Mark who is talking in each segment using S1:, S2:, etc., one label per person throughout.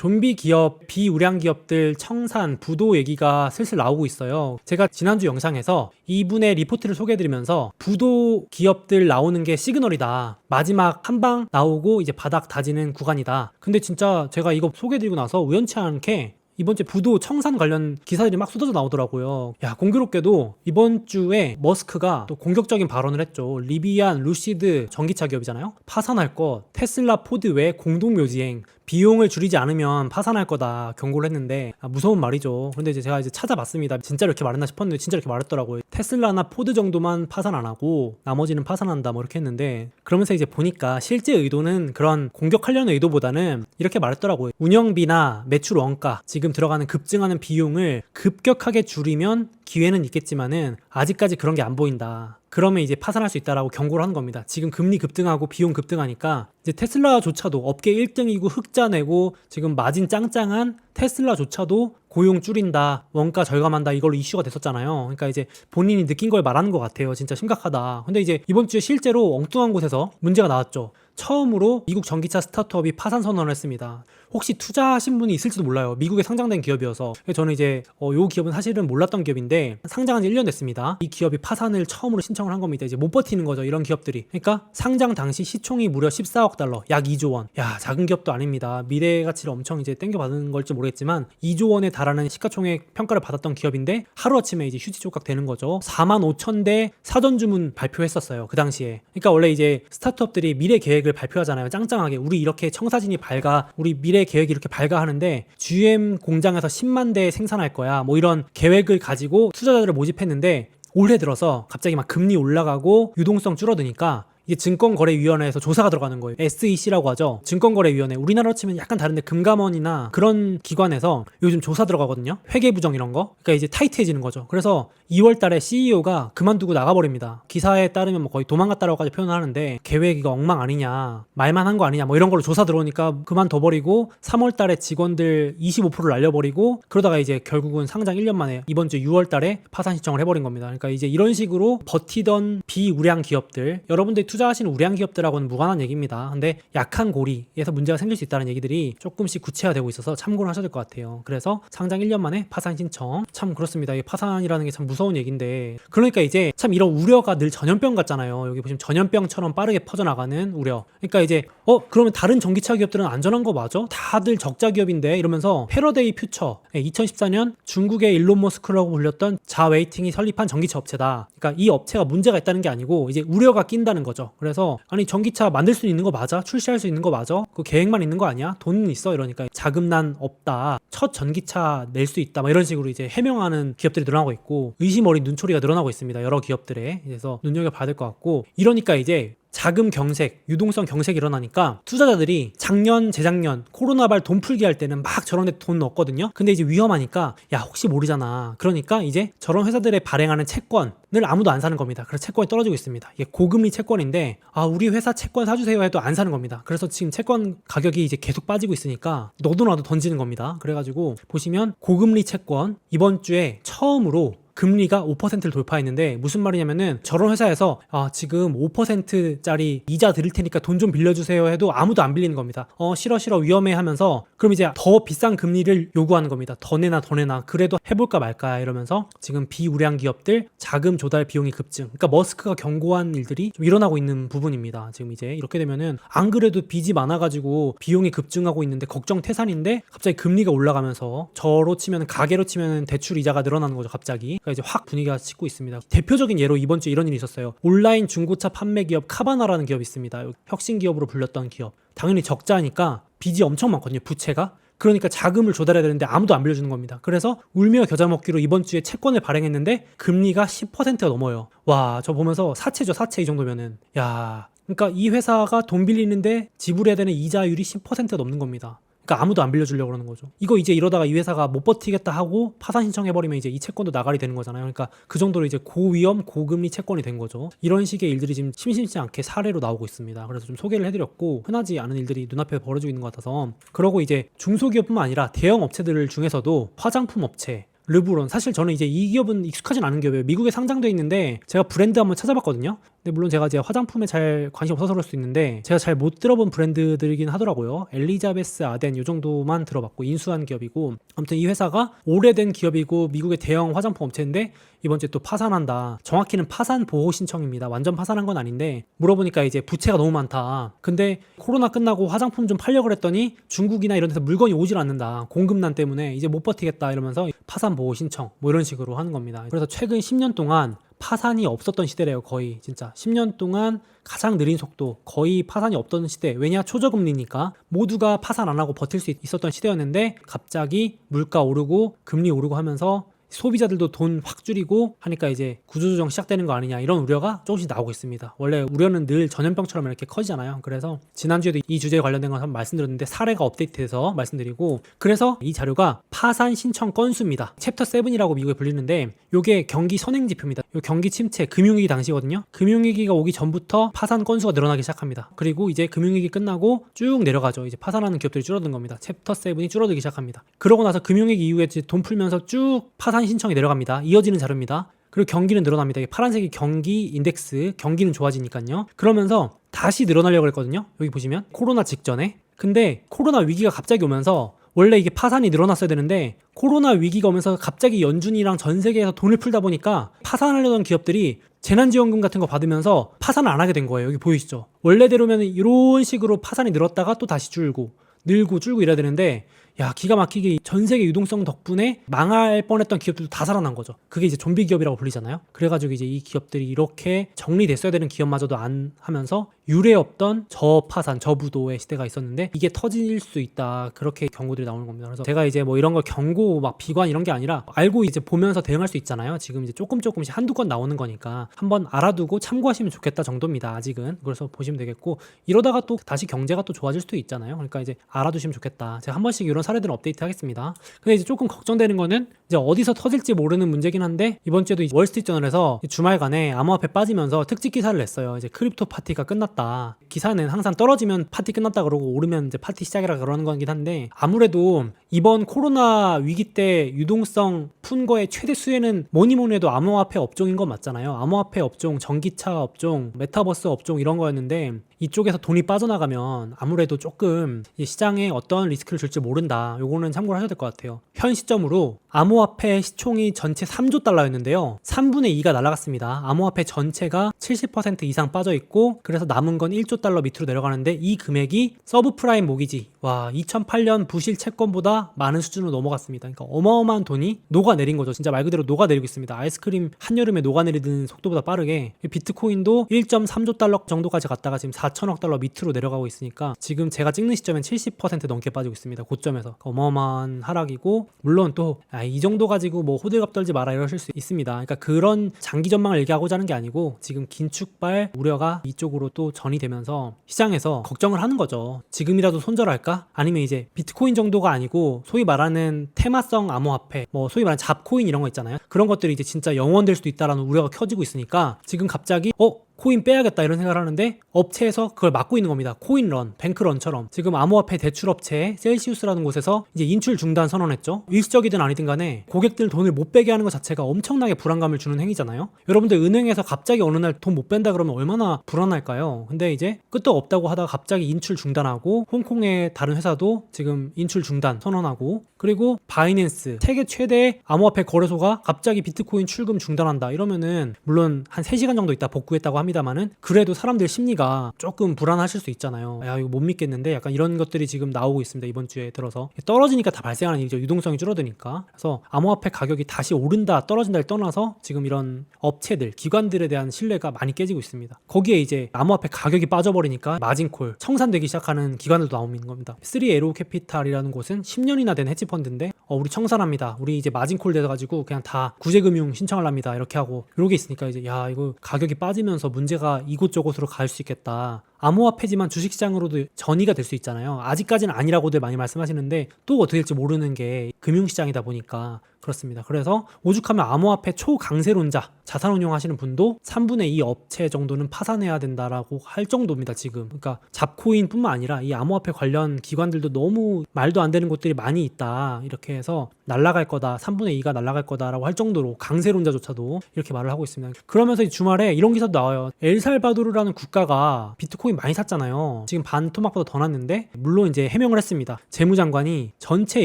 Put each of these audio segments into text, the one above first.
S1: 좀비 기업, 비우량 기업들 청산, 부도 얘기가 슬슬 나오고 있어요. 제가 지난주 영상에서 이분의 리포트를 소개해드리면서 부도 기업들 나오는 게 시그널이다. 마지막 한 방 나오고 이제 바닥 다지는 구간이다. 근데 진짜 제가 이거 소개해드리고 나서 우연치 않게 이번 주에 부도 청산 관련 기사들이 막 쏟아져 나오더라고요. 야, 공교롭게도 이번 주에 머스크가 또 공격적인 발언을 했죠. 리비안, 루시드 전기차 기업이잖아요. 파산할 것, 테슬라, 포드 외 공동 묘지행, 비용을 줄이지 않으면 파산할 거다 경고를 했는데 아, 무서운 말이죠. 그런데 이제 제가 이제 찾아봤습니다. 진짜 이렇게 말했나 싶었는데 진짜 이렇게 말했더라고요. 테슬라나 포드 정도만 파산 안 하고 나머지는 파산한다 뭐 이렇게 했는데 그러면서 이제 보니까 실제 의도는 그런 공격하려는 의도보다는 이렇게 말했더라고요. 운영비나 매출 원가 지금 들어가는 급증하는 비용을 급격하게 줄이면 기회는 있겠지만은 아직까지 그런 게 안 보인다. 그러면 이제 파산할 수 있다라고 경고를 한 겁니다. 지금 금리 급등하고 비용 급등하니까 이제 테슬라조차도 업계 1등이고 흑자 내고 지금 마진 짱짱한 테슬라조차도 고용 줄인다, 원가 절감한다 이걸로 이슈가 됐었잖아요. 그러니까 이제 본인이 느낀 걸 말하는 것 같아요. 진짜 심각하다. 근데 이제 이번 주에 실제로 엉뚱한 곳에서 문제가 나왔죠. 처음으로 미국 전기차 스타트업이 파산 선언을 했습니다. 혹시 투자하신 분이 있을지도 몰라요. 미국에 상장된 기업이어서. 저는 이제 어, 요 기업은 사실은 몰랐던 기업인데 상장한 지 1년 됐습니다. 이 기업이 파산을 처음으로 신청을 한 겁니다. 이제 못 버티는 거죠. 이런 기업들이. 그러니까 상장 당시 시총이 무려 14억 달러, 약 2조 원. 야, 작은 기업도 아닙니다. 미래 가치를 엄청 이제 땡겨 받은 걸지 모르겠지만 2조 원에 달하는 시가총액 평가를 받았던 기업인데 하루아침에 이제 휴지 조각 되는 거죠. 4만 5천 대 사전 주문 발표했었어요. 그 당시에. 그러니까 원래 이제 스타트업들이 미래 계획을 발표하잖아요. 짱짱하게. 우리 이렇게 청사진이 밝아. 우리 미래 계획이 이렇게 밝아 하는데 GM 공장에서 10만 대 생산할 거야. 뭐 이런 계획을 가지고 투자자들을 모집했는데 올해 들어서 갑자기 막 금리 올라가고 유동성 줄어드니까 이게 증권거래위원회에서 조사가 들어가는 거예요. SEC라고 하죠. 증권거래위원회. 우리나라로 치면 약간 다른데 금감원이나 그런 기관에서 요즘 조사 들어가거든요. 회계부정 이런 거. 그러니까 이제 타이트해지는 거죠. 그래서 2월 달에 CEO가 그만두고 나가버립니다. 기사에 따르면 뭐 거의 도망갔다라고까지 표현을 하는데 계획 이거 엉망 아니냐. 말만 한 거 아니냐. 뭐 이런 걸로 조사 들어오니까 그만둬버리고 3월 달에 직원들 25%를 날려버리고 그러다가 이제 결국은 상장 1년 만에 이번 주 6월 달에 파산 신청을 해버린 겁니다. 그러니까 이제 이런 식으로 버티던 비우량 기업들 여러분들이 투자하시는 우량 기업들하고는 무관한 얘기입니다. 근데 약한 고리에서 문제가 생길 수 있다는 얘기들이 조금씩 구체화되고 있어서 참고를 하셔야 될 것 같아요. 그래서 상장 1년 만에 파산 신청. 참 그렇습니다. 이 파산이라는 게 참 무서운 얘기인데 그러니까 이제 참 이런 우려가 늘 전염병 같잖아요. 여기 보시면 전염병처럼 빠르게 퍼져나가는 우려. 그러니까 이제 어 그러면 다른 전기차 기업들은 안전한 거 맞아? 다들 적자 기업인데 이러면서 패러데이 퓨처 2014년 중국의 일론 머스크라고 불렸던 자웨이팅이 설립한 전기차 업체다. 그러니까 이 업체가 문제가 있다는 게 아니고 이제 우려가 낀다는 거죠. 그래서 아니 전기차 만들 수 있는 거 맞아? 출시할 수 있는 거 맞아? 그 계획만 있는 거 아니야? 돈은 있어 이러니까 자금난 없다. 첫 전기차 낼 수 있다. 막 이런 식으로 이제 해명하는 기업들이 늘어나고 있고 의심 어린 눈초리가 늘어나고 있습니다. 여러 기업들에 그래서 눈여겨봐야 될것 같고 이러니까 이제 자금 경색, 유동성 경색이 일어나니까 투자자들이 작년, 재작년 코로나발 돈 풀기 할 때는 막 저런 데 돈 넣었거든요. 근데 이제 위험하니까 야 혹시 모르잖아. 그러니까 이제 저런 회사들의 발행하는 채권을 아무도 안 사는 겁니다. 그래서 채권이 떨어지고 있습니다. 이게 고금리 채권인데 아 우리 회사 채권 사주세요 해도 안 사는 겁니다. 그래서 지금 채권 가격이 이제 계속 빠지고 있으니까 너도 나도 던지는 겁니다. 그래가지고 보시면 고금리 채권 이번 주에 처음으로 금리가 5%를 돌파했는데 무슨 말이냐면은 저런 회사에서 아 지금 5%짜리 이자 드릴 테니까 돈 좀 빌려주세요 해도 아무도 안 빌리는 겁니다. 어 싫어 싫어 위험해 하면서 그럼 이제 더 비싼 금리를 요구하는 겁니다. 더 내나 더 내나 그래도 해볼까 말까 이러면서 지금 비우량 기업들 자금 조달 비용이 급증. 그러니까 머스크가 경고한 일들이 좀 일어나고 있는 부분입니다. 지금 이제 이렇게 되면은 안 그래도 빚이 많아가지고 비용이 급증하고 있는데 걱정 태산인데 갑자기 금리가 올라가면서 저로 치면 가계로 치면 대출 이자가 늘어나는 거죠 갑자기. 이제 확 분위기가 식고 있습니다. 대표적인 예로 이번 주에 이런 일이 있었어요. 온라인 중고차 판매 기업 카바나라는 기업이 있습니다. 혁신 기업으로 불렸던 기업. 당연히 적자니까 빚이 엄청 많거든요. 부채가. 그러니까 자금을 조달해야 되는데 아무도 안 빌려주는 겁니다. 그래서 울며 겨자 먹기로 이번 주에 채권을 발행했는데 금리가 10%가 넘어요. 와, 저 보면서 사채죠, 사채 이 정도면은. 야, 그러니까 이 회사가 돈 빌리는데 지불해야 되는 이자율이 10%가 넘는 겁니다. 그러니까 아무도 안 빌려주려고 그러는 거죠. 이거 이제 이러다가 이 회사가 못 버티겠다 하고 파산 신청해버리면 이제 이 채권도 나가리 되는 거잖아요. 그러니까 그 정도로 이제 고위험, 고금리 채권이 된 거죠. 이런 식의 일들이 지금 심심치 않게 사례로 나오고 있습니다. 그래서 좀 소개를 해드렸고 흔하지 않은 일들이 눈앞에 벌어지고 있는 것 같아서 그러고 이제 중소기업뿐만 아니라 대형 업체들 중에서도 화장품 업체, 르브론 사실 저는 이제 이 기업은 익숙하진 않은 기업이에요. 미국에 상장돼 있는데 제가 브랜드 한번 찾아봤거든요. 근데 물론 제가 이제 화장품에 잘 관심 없어서 그럴 수 있는데 제가 잘 못 들어본 브랜드들이긴 하더라고요. 엘리자베스 아덴 요 정도만 들어봤고 인수한 기업이고 아무튼 이 회사가 오래된 기업이고 미국의 대형 화장품 업체인데 이번 주에 또 파산한다. 정확히는 파산 보호 신청입니다. 완전 파산한 건 아닌데 물어보니까 이제 부채가 너무 많다. 근데 코로나 끝나고 화장품 좀 팔려고 그랬더니 중국이나 이런 데서 물건이 오질 않는다. 공급난 때문에 이제 못 버티겠다 이러면서 파산 보호 신청 뭐 이런 식으로 하는 겁니다. 그래서 최근 10년 동안 파산이 없었던 시대래요 거의. 진짜 10년 동안 가장 느린 속도 거의 파산이 없던 시대. 왜냐 초저금리니까 모두가 파산 안 하고 버틸 수 있었던 시대였는데 갑자기 물가 오르고 금리 오르고 하면서 소비자들도 돈 확 줄이고 하니까 이제 구조조정 시작되는 거 아니냐 이런 우려가 조금씩 나오고 있습니다. 원래 우려는 늘 전염병처럼 이렇게 커지잖아요. 그래서 지난주에도 이 주제에 관련된 거 한번 말씀드렸는데 사례가 업데이트돼서 말씀드리고 그래서 이 자료가 파산 신청 건수입니다. 챕터 7이라고 미국에 불리는데 요게 경기 선행 지표입니다. 요 경기 침체 금융위기 당시거든요. 금융위기가 오기 전부터 파산 건수가 늘어나기 시작합니다. 그리고 이제 금융위기 끝나고 쭉 내려가죠. 이제 파산하는 기업들이 줄어든 겁니다. 챕터 7이 줄어들기 시작합니다. 그러고 나서 금융위기 이후에 이제 돈 풀면서 쭉 파산 신청이 내려갑니다. 이어지는 자료입니다. 그리고 경기는 늘어납니다. 파란색이 경기 인덱스, 경기는 좋아지니까요. 그러면서 다시 늘어나려고 했거든요. 여기 보시면 코로나 직전에. 근데 코로나 위기가 갑자기 오면서 원래 이게 파산이 늘어났어야 되는데 코로나 위기가 오면서 갑자기 연준이랑 전 세계에서 돈을 풀다 보니까 파산하려던 기업들이 재난지원금 같은 거 받으면서 파산을 안 하게 된 거예요. 여기 보이시죠? 원래대로면 이런 식으로 파산이 늘었다가 또 다시 줄고 늘고 줄고 이래야 되는데 야 기가 막히게 전 세계 유동성 덕분에 망할 뻔했던 기업들도 다 살아난 거죠. 그게 이제 좀비 기업이라고 불리잖아요. 그래가지고 이제 이 기업들이 이렇게 정리됐어야 되는 기업마저도 안 하면서 유례 없던 저파산, 저부도의 시대가 있었는데 이게 터질 수 있다 그렇게 경고들이 나오는 겁니다. 그래서 제가 이제 뭐 이런 거 경고 막 비관 이런 게 아니라 알고 이제 보면서 대응할 수 있잖아요. 지금 이제 조금 조금씩 한두 건 나오는 거니까 한번 알아두고 참고하시면 좋겠다 정도입니다. 아직은 그래서 보시면 되겠고 이러다가 또 다시 경제가 또 좋아질 수도 있잖아요. 그러니까 이제 알아두시면 좋겠다. 제가 한 번씩 이런 사례들은 업데이트 하겠습니다. 근데 이제 조금 걱정되는 거는 이제 어디서 터질지 모르는 문제긴 한데 이번 주에도 월스트리트저널에서 주말간에 암호화폐 빠지면서 특집 기사를 냈어요. 이제 크립토 파티가 끝났다. 기사는 항상 떨어지면 파티 끝났다 그러고 오르면 이제 파티 시작이라 그러는 거긴 한데 아무래도 이번 코로나 위기 때 유동성 푼 거의 최대 수혜는 뭐니 뭐니 해도 암호화폐 업종인 건 맞잖아요. 암호화폐 업종, 전기차 업종, 메타버스 업종 이런 거였는데 이쪽에서 돈이 빠져나가면 아무래도 조금 이 시장에 어떤 리스크를 줄지 모른다. 요거는 참고를 하셔야 될 것 같아요. 현 시점으로 암호화폐 시총이 전체 3조 달러였는데요. 3분의 2가 날아갔습니다. 암호화폐 전체가 70% 이상 빠져 있고 그래서 남은 건 1조 달러 밑으로 내려가는데 이 금액이 서브프라임 모기지 와 2008년 부실 채권보다 많은 수준으로 넘어갔습니다. 그러니까 어마어마한 돈이 녹아내린 거죠. 진짜 말 그대로 녹아내리고 있습니다. 아이스크림 한여름에 녹아내리는 속도보다 빠르게 비트코인도 1.3조 달러 정도까지 갔다가 지금 4천억 달러 밑으로 내려가고 있으니까 지금 제가 찍는 시점엔 70% 넘게 빠지고 있습니다. 고점에서 어마어마한 하락이고 물론 또이 정도 가지고 뭐 호들갑 떨지 마라 이러실 수 있습니다. 그러니까 그런 장기 전망을 얘기하고자 하는 게 아니고 지금 긴축발 우려가 이쪽으로 또 전이 되면서 시장에서 걱정을 하는 거죠. 지금이라도 손절할까? 아니면 이제 비트코인 정도가 아니고 소위 말하는 테마성 암호화폐, 뭐 소위 말하는 잡코인 이런 거 있잖아요. 그런 것들이 이제 진짜 영원될 수도 있다라는 우려가 켜지고 있으니까 지금 갑자기 어 코인 빼야겠다 이런 생각을 하는데 업체에서 그걸 막고 있는 겁니다. 코인런, 뱅크런처럼 지금 암호화폐 대출업체 셀시우스라는 곳에서 이제 인출 중단 선언했죠. 일시적이든 아니든 간에 고객들 돈을 못 빼게 하는 것 자체가 엄청나게 불안감을 주는 행위잖아요. 여러분들 은행에서 갑자기 어느 날 돈 못 뺀다 그러면 얼마나 불안할까요? 근데 이제 끄떡 없다고 하다가 갑자기 인출 중단하고 홍콩의 다른 회사도 지금 인출 중단 선언하고 그리고 바이낸스 세계 최대 암호화폐 거래소가 갑자기 비트코인 출금 중단한다 이러면은 물론 한 3시간 정도 있다 복구했다고 합니다 만은 그래도 사람들 심리가 조금 불안하실 수 있잖아요. 야 이거 못 믿겠는데 약간 이런 것들이 지금 나오고 있습니다. 이번 주에 들어서 떨어지니까 다 발생하는 일이죠. 유동성이 줄어드니까. 그래서 암호화폐 가격이 다시 오른다 떨어진다를 떠나서 지금 이런 업체들 기관들에 대한 신뢰가 많이 깨지고 있습니다. 거기에 이제 암호화폐 가격이 빠져버리니까 마진콜 청산되기 시작하는 기관들도 나오는 겁니다. 3에로 캐피탈이라는 곳은 10년이나 된 헤지 펀드인데 어, 우리 청산합니다. 우리 이제 마진콜 돼가지고 그냥 다 구제금융 신청을 합니다. 이렇게 하고 이런 게 있으니까 이제 야 이거 가격이 빠지면서 문제가 이곳저곳으로 갈 수 있겠다. 암호화폐지만 주식시장으로도 전이가 될 수 있잖아요. 아직까지는 아니라고들 많이 말씀하시는데 또 어떻게 될지 모르는 게 금융시장이다 보니까 그렇습니다. 그래서 오죽하면 암호화폐 초강세론자 자산 운용 하시는 분도 3분의 2 업체 정도는 파산해야 된다라고 할 정도입니다. 지금 그러니까 잡코인뿐만 아니라 이 암호화폐 관련 기관들도 너무 말도 안 되는 곳들이 많이 있다 이렇게 해서 날라갈 거다 3분의 2가 날라갈 거다라고 할 정도로 강세론자조차도 이렇게 말을 하고 있습니다. 그러면서 이 주말에 이런 기사도 나와요. 엘살바도르라는 국가가 비트코인 많이 샀잖아요. 지금 반 토막보다 더 났는데 물론 이제 해명을 했습니다. 재무장관이 전체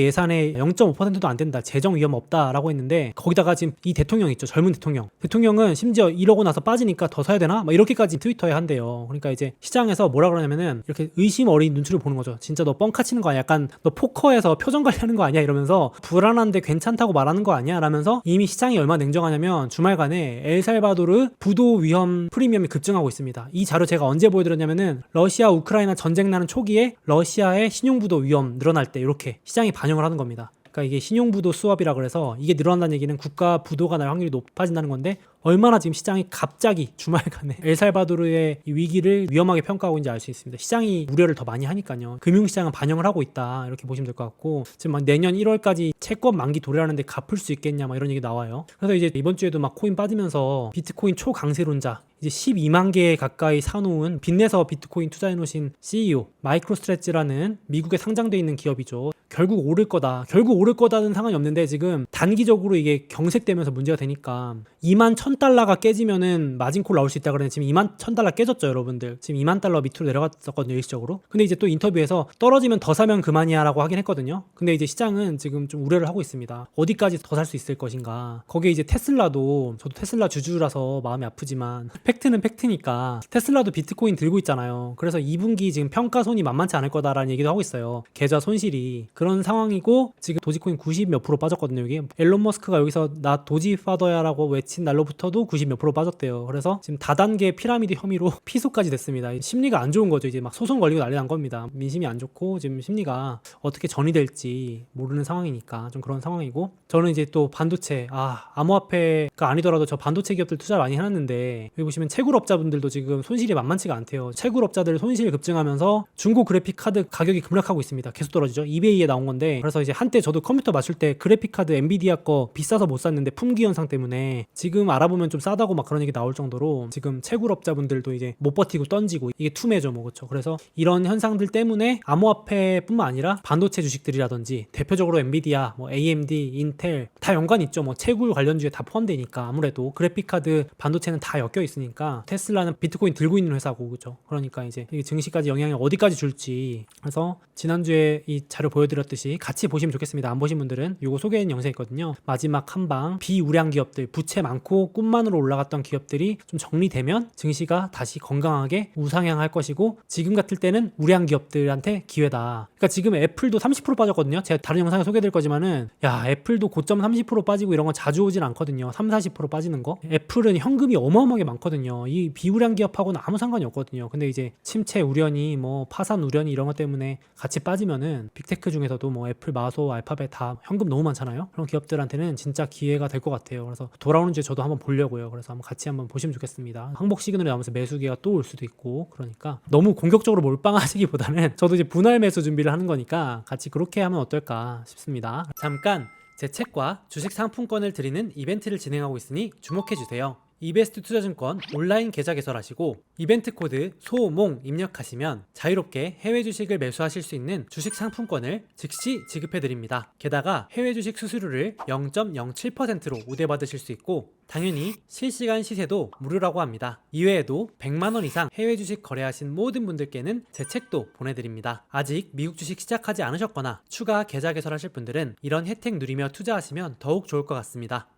S1: 예산의 0.5%도 안 된다. 재정 위험 없다라고 했는데 거기다가 지금 이 대통령 있죠. 젊은 대통령. 대통령은 심지어 이러고 나서 빠지니까 더 사야 되나? 막 이렇게까지 트위터에 한대요. 그러니까 이제 시장에서 뭐라 그러냐면은 이렇게 의심 어린 눈치를 보는 거죠. 진짜 너 뻥카 치는 거 아니야? 약간 너 포커에서 표정 관리하는 거 아니야? 이러면서 불안한데 괜찮다고 말하는 거 아니야? 라면서 이미 시장이 얼마나 냉정하냐면 주말간에 엘살바도르 부도 위험 프리미엄이 급증하고 있습니다. 이 자료 제가 언제 보여드렸냐면 은 러시아 우크라이나 전쟁 나는 초기에 러시아의 신용부도 위험 늘어날 때 이렇게 시장이 반영을 하는 겁니다. 그러니까 이게 신용부도 수업이라 그래서 이게 늘어난다는 얘기는 국가 부도가 날 확률이 높아진다는 건데 얼마나 지금 시장이 갑자기 주말간에 엘살바도르의 이 위기를 위험하게 평가하고 있는지 알 수 있습니다. 시장이 우려를 더 많이 하니까요. 금융시장은 반영을 하고 있다 이렇게 보시면 될 것 같고 지금 막 내년 1월까지 채권 만기 도래하는데 갚을 수 있겠냐 막 이런 얘기 나와요. 그래서 이제 이번 주에도 막 코인 빠지면서 비트코인 초강세론자 이제 12만 개 가까이 사놓은 빚내서 비트코인 투자해 놓으신 CEO 마이크로스트레치라는 미국에 상장돼 있는 기업이죠. 결국 오를 거다. 결국 오를 거다는 상관이 없는데 지금 단기적으로 이게 경색되면서 문제가 되니까 2만 1천 달러가 깨지면은 마진콜 나올 수 있다 그랬는데 지금 2만 1천 달러 깨졌죠, 여러분들. 지금 2만 달러 밑으로 내려갔었거든요, 일시적으로. 근데 이제 또 인터뷰에서 떨어지면 더 사면 그만이야라고 하긴 했거든요. 근데 이제 시장은 지금 좀 우려를 하고 있습니다. 어디까지 더 살 수 있을 것인가. 거기에 이제 테슬라도 저도 테슬라 주주라서 마음이 아프지만 팩트는 팩트니까 테슬라도 비트코인 들고 있잖아요. 그래서 2분기 지금 평가손이 만만치 않을 거다라는 얘기도 하고 있어요. 계좌 손실이 그런 상황이고 지금 도지코인 90 몇 프로 빠졌거든요. 여기 앨런 머스크가 여기서 나 도지 파더야라고 외친 날로부터 도 90몇 프로 빠졌대요. 그래서 지금 다단계 피라미드 혐의로 피소까지 됐습니다. 심리가 안 좋은 거죠. 이제 막 소송 걸리고 난리 난 겁니다. 민심이 안 좋고 지금 심리가 어떻게 전이 될지 모르는 상황이니까 좀 그런 상황이고 저는 이제 또 반도체 아 암호화폐가 아니더라도 저 반도체 기업들 투자 많이 해놨는데 여기 보시면 채굴업자분들도 지금 손실이 만만치가 않대요. 채굴업자들 손실 급증하면서 중고 그래픽 카드 가격이 급락하고 있습니다. 계속 떨어지죠. 이베이에 나온 건데 그래서 이제 한때 저도 컴퓨터 맞출 때 그래픽 카드 엔비디아 거 비싸서 못 샀는데 품귀 현상 때문에 지금 알아보 면 좀 싸다고 막 그런 얘기 나올 정도로 지금 채굴업자분들도 이제 못 버티고 던지고 이게 투매죠 뭐 그렇죠. 그래서 이런 현상들 때문에 암호화폐뿐만 아니라 반도체 주식들이라든지 대표적으로 엔비디아, 뭐 AMD, 인텔 다 연관이 있죠. 뭐 채굴 관련주에 다 포함되니까 아무래도 그래픽 카드 반도체는 다 엮여 있으니까 테슬라는 비트코인 들고 있는 회사고 그죠. 그러니까 이제 증시까지 영향이 어디까지 줄지 그래서 지난주에 이 자료 보여드렸듯이 같이 보시면 좋겠습니다. 안 보신 분들은 이거 소개한 영상 있거든요. 마지막 한 방 비우량 기업들 부채 많고 꿈만으로 올라갔던 기업들이 좀 정리되면 증시가 다시 건강하게 우상향할 것이고 지금 같을 때는 우량 기업들한테 기회다. 그러니까 지금 애플도 30% 빠졌거든요. 제가 다른 영상에 소개될 거지만은 야 애플도 고점 30% 빠지고 이런 건 자주 오진 않거든요. 3, 40% 빠지는 거. 애플은 현금이 어마어마하게 많거든요. 이 비우량 기업하고는 아무 상관이 없거든요. 근데 이제 침체 우려니 뭐 파산 우려니 이런 것 때문에 같이 빠지면은 빅테크 중에서도 뭐 애플, 마소, 알파벳 다 현금 너무 많잖아요. 그런 기업들한테는 진짜 기회가 될 것 같아요. 그래서 돌아오는 주에 저도 한번 보려고요. 그래서 한번 같이 한번 보시면 좋겠습니다. 항복 시그널이 나오면서 매수기가 또 올 수도 있고 그러니까 너무 공격적으로 몰빵하시기보다는 저도 이제 분할 매수 준비를 하는 거니까 같이 그렇게 하면 어떨까 싶습니다. 잠깐 제 책과 주식 상품권을 드리는 이벤트를 진행하고 있으니 주목해 주세요. 이베스트 투자증권 온라인 계좌 개설하시고 이벤트 코드 소몽 입력하시면 자유롭게 해외 주식을 매수하실 수 있는 주식 상품권을 즉시 지급해 드립니다. 게다가 해외 주식 수수료를 0.07%로 우대받으실 수 있고 당연히 실시간 시세도 무료라고 합니다. 이외에도 100만 원 이상 해외 주식 거래하신 모든 분들께는 제 책도 보내드립니다. 아직 미국 주식 시작하지 않으셨거나 추가 계좌 개설하실 분들은 이런 혜택 누리며 투자하시면 더욱 좋을 것 같습니다.